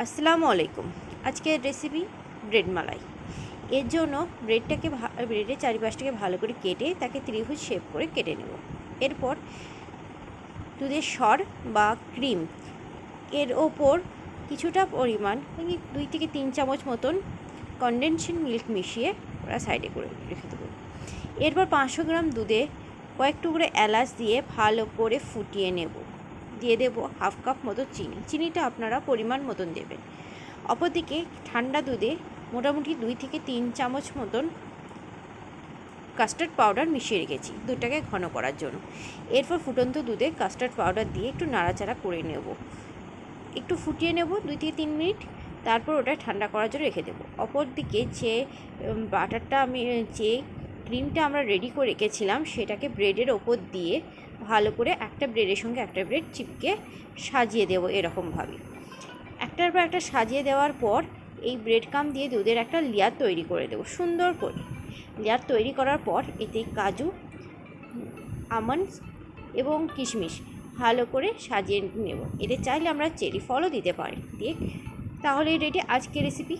আসসালামু আলাইকুম। আজকের রেসিপি ব্রেড মালাই। এর জন্য ব্রেডটাকে ব্রেডের চারিপাশটাকে ভালো করে কেটে তাকে ত্রিভুজ শেপ করে কেটে নেব। এরপর দুধের সর বা ক্রিম এর ওপর কিছুটা পরিমাণ এই দুই থেকে তিন চামচ মতন কনডেনশন মিল্ক মিশিয়ে ওরা সাইডে করে রেখে দেবো। এরপর পাঁচশো গ্রাম দুধে কয়েক টুকরো এলাচ দিয়ে ভালো করে ফুটিয়ে নেব। দিয়ে দেবো হাফ কাপ মতো চিনি। চিনিটা আপনারা পরিমাণ মতন দেবেন। অপরদিকে ঠান্ডা দুধে মোটামুটি দুই থেকে তিন চামচ মতন কাস্টার্ড পাউডার মিশিয়ে রেখেছি দুধটাকে ঘন করার জন্য। এরপর ফুটন্ত দুধে কাস্টার্ড পাউডার দিয়ে একটু নাড়াচাড়া করে নেব। একটু ফুটিয়ে নেব দুই থেকে তিন মিনিট, তারপর ওটা ঠান্ডা করার জন্য রেখে দেবো। অপরদিকে যে বাটারটা আমি, যে ক্রিমটা আমরা রেডি করে রেখেছিলাম, সেটাকে ব্রেডের ওপর দিয়ে ভালো করে একটা ব্রেডের সঙ্গে একটা ব্রেড চিপকে সাজিয়ে দেবো এরকমভাবে। একটার পর একটা সাজিয়ে দেওয়ার পর এই ব্রেড কাম দিয়ে দুধের একটা লেয়ার তৈরি করে দেবো, সুন্দর করে। লেয়ার তৈরি করার পর এতে কাজু আমন্ডস এবং কিশমিশ ভালো করে সাজিয়ে নেব। এতে চাইলে আমরা চেরি ফলও দিতে পারি, দিয়ে তাহলে রেডি আজকে রেসিপি